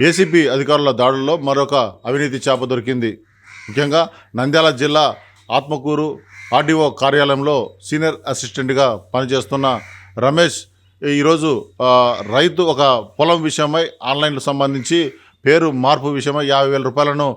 ACB అధికారుల దాడుల్లో మరొక అవినీతి చేప దొరికింది. ముఖ్యంగా నంద్యాల జిల్లా ఆత్మకూరు ఆర్డీఓ కార్యాలయంలో సీనియర్ అసిస్టెంట్గా పనిచేస్తున్న రమేష్ ఈరోజు రైతు ఒక పొలం విషయమై ఆన్లైన్లో సంబంధించి పేరు మార్పు విషయమై యాభై వేల రూపాయలను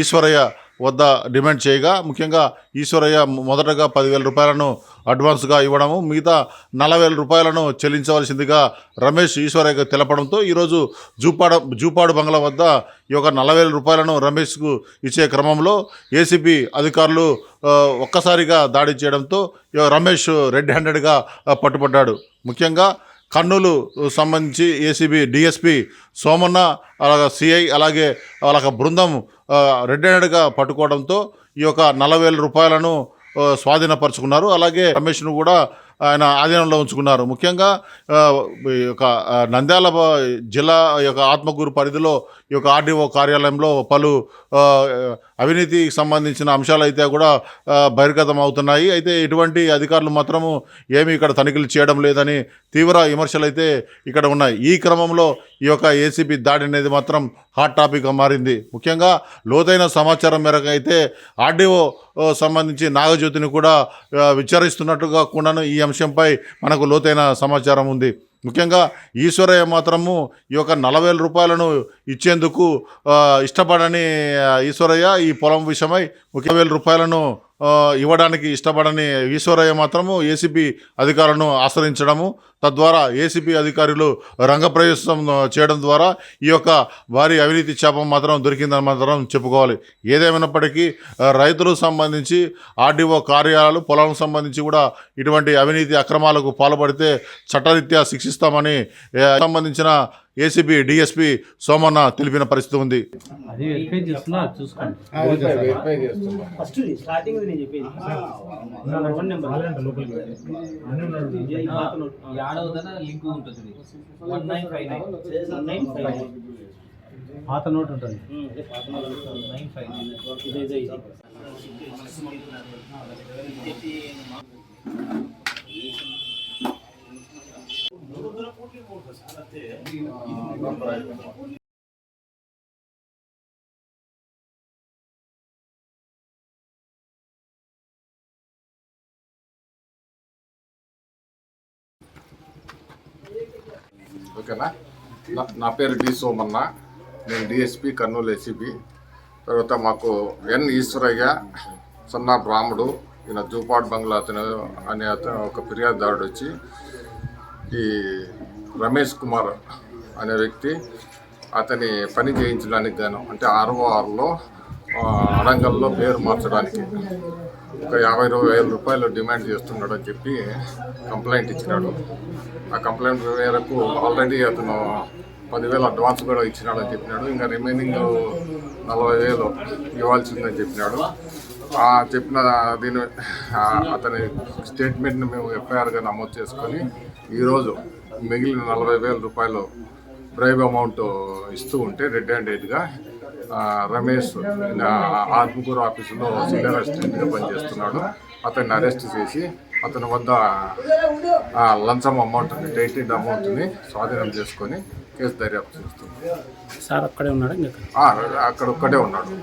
ఈశ్వరయ్య వద్ద డిమాండ్ చేయగా ముఖ్యంగా ఈశ్వరయ్య మొదటగా పదివేల రూపాయలను అడ్వాన్స్గా ఇవ్వడము మిగతా నలభై వేల రూపాయలను చెల్లించవలసిందిగా రమేష్ ఈశ్వరయ్యకు తెలపడంతో ఈరోజు జూపాడ జూపాడు బంగ్లా వద్ద ఈ యొక్క నలభై వేల రూపాయలను రమేష్కు ఇచ్చే క్రమంలో ఏసీబీ అధికారులు ఒక్కసారిగా దాడి చేయడంతో రమేష్ రెడ్ హ్యాండెడ్గా పట్టుబడ్డాడు. ముఖ్యంగా కర్నూలు సంబంధించి ఏసీబీ డిఎస్పి సోమన్న అలాగే సిఐ అలాగే వాళ్ళ బృందం రెడ్ హ్యాండెడ్గా పట్టుకోవడంతో ఈ యొక్క నలభై వేల రూపాయలను స్వాధీనపరుచుకున్నారు. అలాగే రమేష్ను కూడా ఆయన ఆధీనంలో ఉంచుకున్నారు. ముఖ్యంగా ఈ యొక్క నంద్యాల జిల్లా యొక్క ఆత్మకూరు పరిధిలో ఈ యొక్క ఆర్డీఓ కార్యాలయంలో పలు అవినీతికి సంబంధించిన అంశాలు అయితే కూడా బహిర్గతం అవుతున్నాయి అయితే ఇటువంటి అధికారులు మాత్రము ఏమీ ఇక్కడ తనిఖీలు చేయడం లేదని తీవ్ర విమర్శలు అయితే ఇక్కడ ఉన్నాయి. ఈ క్రమంలో ఈ యొక్క ఏసీబీ దాడి అనేది మాత్రం హాట్ టాపిక్గా మారింది. ముఖ్యంగా లోతైన సమాచారం మేరకు అయితే ఆర్డీఓ సంబంధించి నాగజ్యోతిని కూడా విచారిస్తున్నట్టుగా కూడాను ఈ అంశంపై మనకు లోతైన సమాచారం ఉంది. ముఖ్యంగా ఈశ్వరయ్య మాత్రము ఈ యొక్క నలభై వేల రూపాయలను ఇచ్చేందుకు ఇష్టపడని ఈశ్వరయ్య ఈ పొలం విషయమై ముఖ్య వేల రూపాయలను ఇవ్వడానికి ఇష్టపడని ఈశ్వరయ్య మాత్రము ఏసీపీ అధికారులను ఆశ్రయించడము తద్వారా ఏసీపీ అధికారులు రంగప్రవేశం చేయడం ద్వారా ఈ యొక్క భారీ అవినీతి చేపం మాత్రం దొరికిందని మాత్రం చెప్పుకోవాలి ఏదేమైనప్పటికీ రైతులకు సంబంధించి ఆర్డీఓ కార్యాలయాలు పొలం సంబంధించి కూడా ఇటువంటి అవినీతి అక్రమాలకు పాల్పడితే చట్టరీత్యా శిక్షిస్తామని సంబంధించిన ఏసీబీ డిఎస్పీ సోమన్న తెలిపిన పరిస్థితి ఉంది ఏడవదన లింక్ ఉంటుంది. One nine five nine. Nine five పాత నోట్ ఉంటుంది. నైన్ ఫైవ్ ఇదే ఇదే ఇది ఓకేనా? నా- నా పేరు డి సోమన్న. నేను డిఎస్పి కర్నూలు ఏసీపీ తర్వాత మాకు ఎన్ ఈశ్వరయ్య సన్నా రాముడు ఈయన జూపాడ్ బంగ్లా అతను అనే అతను ఒక ఫిర్యాదుదారుడు వచ్చి ఈ రమేష్ కుమార్ అనే వ్యక్తి అతని పని చేయించడానికి గాను అంటే ఆర్ఓఆర్లో అడంగల్లో పేరు మార్చడానికి ఒక యాభై ఇరవై వేల రూపాయలు డిమాండ్ చేస్తున్నాడు అని చెప్పి కంప్లైంట్ ఇచ్చినాడు. ఆ కంప్లైంట్ మేరకు ఆల్రెడీ అతను పదివేలు అడ్వాన్స్ కూడా ఇచ్చినాడని చెప్పినాడు. ఇంకా రిమైనింగ్ నలభై వేలు ఇవ్వాల్సిందని చెప్పినాడు. ఆ చెప్పిన దీని అతని స్టేట్మెంట్ని మేము ఎఫ్ఐఆర్గా నమోదు చేసుకొని ఈరోజు మిగిలిన నలభై వేల రూపాయలు బ్రైబ్ అమౌంట్ ఇస్తూ ఉంటే రెడ్ హ్యాండెడ్గా రమేష్ ఆత్మకూరు ఆఫీసులో సీనియర్ అసిస్టెంట్గా పనిచేస్తున్నాడు. అతన్ని అరెస్ట్ చేసి అతని వద్ద లంచం అమౌంట్ని డైటెడ్ అమౌంట్ని స్వాధీనం చేసుకొని కేసు దర్యాప్తు చేస్తుంది సార్ అక్కడే ఉన్నాడు అక్కడ ఒక్కడే ఉన్నాడు.